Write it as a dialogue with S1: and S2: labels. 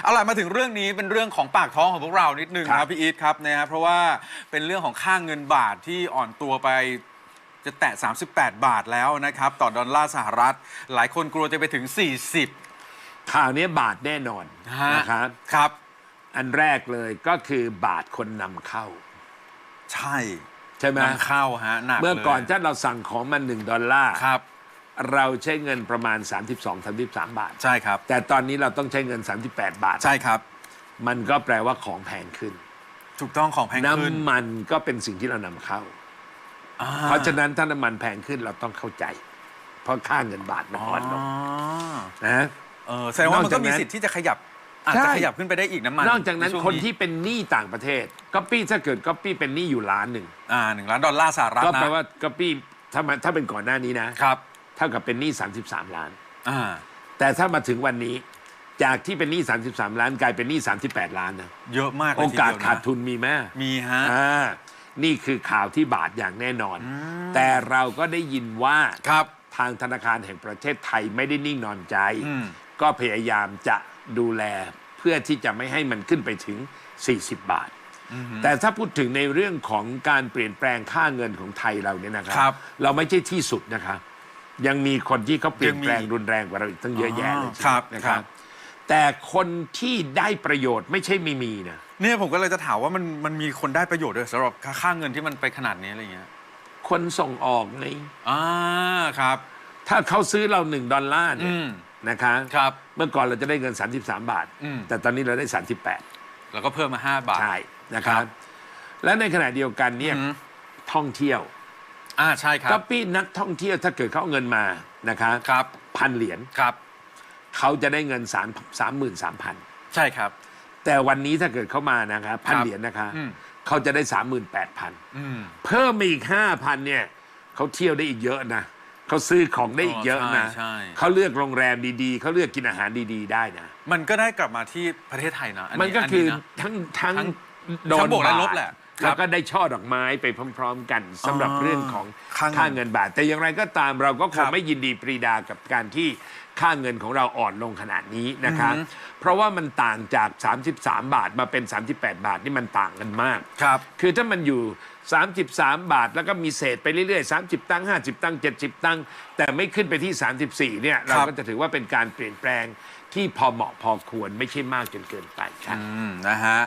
S1: เอาล่ะมาถึงเรื่องนี้เป็นเรื่องของปากท้องของพวกเรานิดนึง
S2: ครั
S1: นะ
S2: บ
S1: พี่อีทครับนะฮะเพราะว่าเป็นเรื่องของค่าเงินบาทที่อ่อนตัวไปจะแตะ 38 บาทแล้วนะครับ ต่อดอลลาร์สหรัฐ หลายคนกลัวจะไปถึง 40
S2: ข่าวนี้บาทแน่นอน
S1: ฮะ
S2: นะครับ
S1: ครับ
S2: อันแรกเลยก็คือบาทคนนำเข้า
S1: ใช่
S2: ใช่ไหม
S1: นำเข้าฮะหนัก
S2: เมื่อก่อน
S1: ลย
S2: ถ้าเราสั่งของมันหนึ่งดอลลาร์
S1: ครับ
S2: เราใช้เงินประมาณ 32-33 บาท
S1: ใช่ครับ
S2: แต่ตอนนี้เราต้องใช้เงิน 38 บาท
S1: ใช่ครับ
S2: มันก็แปลว่าของแพงขึ้น
S1: ถูกต้องของแพงขึ้น
S2: น้ำมันก็เป็นสิ่งที่เรานำเข้า
S1: อ่
S2: เพราะฉะนั้นถ้าน้ำมันแพงขึ้นเราต้องเข้าใจ เพราะค่าเงินบาทมัน
S1: อ๋อ
S2: อ่อนลงนะ
S1: เออแสดงว่ามัน
S2: นอกจา
S1: ก็
S2: กนั้น
S1: มีสิทธิ์ที่จะขยับ อาจ
S2: ใช่
S1: จะขยับขึ้นไปได้อีกน้ำมัน
S2: นอกจากนั้น
S1: ใช่วง
S2: คนที่เป็นหนี้ต่างประเทศก๊อปปี้ถ้าเกิดก๊อปปี้เป็นหนี้อยู่ล้านหนึ่ง
S1: อ่าหนึ่งล้านดอลลาร์สหรัฐ
S2: ก็
S1: นะ
S2: แปลว่าก๊อปปี้ถ้ามันถ้าเป็นก่อนหน้านี้นะ
S1: ครับ
S2: เท่ากับเป็นหนี้33 ล้าน
S1: อ่า
S2: แต่ถ้ามาถึงวันนี้ จากที่เป็นหนี้33 ล้านกลายเป็นหนี้38 ล้านนะ
S1: เยอะมากเลย
S2: โอ
S1: ที
S2: กาส
S1: เดียวนะ
S2: ขาดทุนมีไหม
S1: มีฮะ
S2: อ่านี่คือข่าวที่บาทอย่างแน่นอน แต่เราก็ได้ยินว่า
S1: ครับ
S2: ทางธนาคารแห่งประเทศไทยไม่ได้นิ่งนอนใจ
S1: อืม
S2: ก็พยายามจะดูแลเพื่อที่จะไม่ให้มันขึ้นไปถึง 40 บาท แต่ถ้าพูดถึงในเรื่องของการเปลี่ยนแปลงค่าเงินของไทยเราเนี่ยนะครั
S1: ครับ
S2: เราไม่ใช่ที่สุดนะคะ ยังมีคนที่เขาเปลี่ยนแปลง
S1: ยังมี
S2: รุนแรงกว่าเราอีกตั้งเยอะแยะเลย
S1: อ๋อครับ
S2: นะค
S1: ครั
S2: รับบแต่คนที่ได้ประโยชน์ไม่ใช่ไม่มีนะ
S1: เนี่ยผมก็เลยจะถามว่ามันมันมีคนได้ประโยชน์ด้วยสำหรับค่าค่าเงินที่มันไปขนาดนี้อะไรเงี้ย
S2: คนส่งออกไง
S1: อ่าครับ
S2: ถ้าเขาซื้อเราหนึ่งดอลลาร์เนี่
S1: อื
S2: ย
S1: ม
S2: นะคะ
S1: ครับ
S2: เมื่อก่อนเราจะได้เงิน 33 บาท
S1: อืม
S2: แต่ตอนนี้เราได้ 38
S1: แล้วก็เพิ่มมา 5 บาท
S2: ใช่นะครับ และในขณะเดียวกันเนี่ย
S1: อืม
S2: ท่องเที่ยว
S1: อ่าใช่ครั
S2: ก็
S1: บ
S2: ปี้นักท่องเที่ยวถ้าเกิดเขาเอาเงินมานะคะ
S1: ครับ
S2: พันเหรียญ
S1: ครับ
S2: เขาจะได้เงินสามสามหมื่นสามพัน
S1: ใช่ครับ
S2: แต่วันนี้ถ้าเกิดเขามานะคะพัน
S1: ครับ
S2: เหรียญนะคะ
S1: อืม
S2: เขาจะได้สามหมื่นแปดพัน
S1: อืม
S2: เพิ่มมาอีกห้าพันเนี่ยเขาเที่ยวได้อีกเยอะนะเขาซื้อของได้อีกเยอะนะ
S1: ใช่ใช่
S2: เขาเลือกโรงแรมดีๆเขาเลือกกินอาหารดีๆ ได้นะ
S1: มันก็ได้กลับมาที่ประเทศไทยนะอั
S2: มันก็คือ
S1: นะ
S2: ทั้งทั้ง
S1: ทั้ง
S2: โด
S1: ทั้
S2: น
S1: งบวกและ
S2: บาท
S1: ลบแหละครับ
S2: แล้วก็ได้ช่อดอกไม้ไปพร้อม ๆ กันสำหรับ
S1: อ๋อ
S2: เรื่องของ
S1: ค่าเงิน
S2: ค่าเงินบาท แต่อย่างไรก็ตามเราก็ค
S1: ครั
S2: ง
S1: บ
S2: ไม่ยินดีปรีดากับการที่ค่าเงินของเราอ่อนลงขนาดนี้นะคะ
S1: อือฮึ
S2: เพราะว่ามันต่างจาก 33 บาทมาเป็น 38 บาทนี่มันต่างกันมาก
S1: ครับ
S2: คือถ้ามันอยู่ 33 บาทแล้วก็มีเศษไปเรื่อยๆ 30 ตังค์50 ตังค์70 ตังค์แต่ไม่ขึ้นไปที่ 34 เนี่ย เรา
S1: ครับ
S2: ก็จะถือว่าเป็นการเปลี่ยนแปลงที่พอเหมาะพอควรไม่ใช่มากจนเกินไปครับ
S1: อืมนะฮะ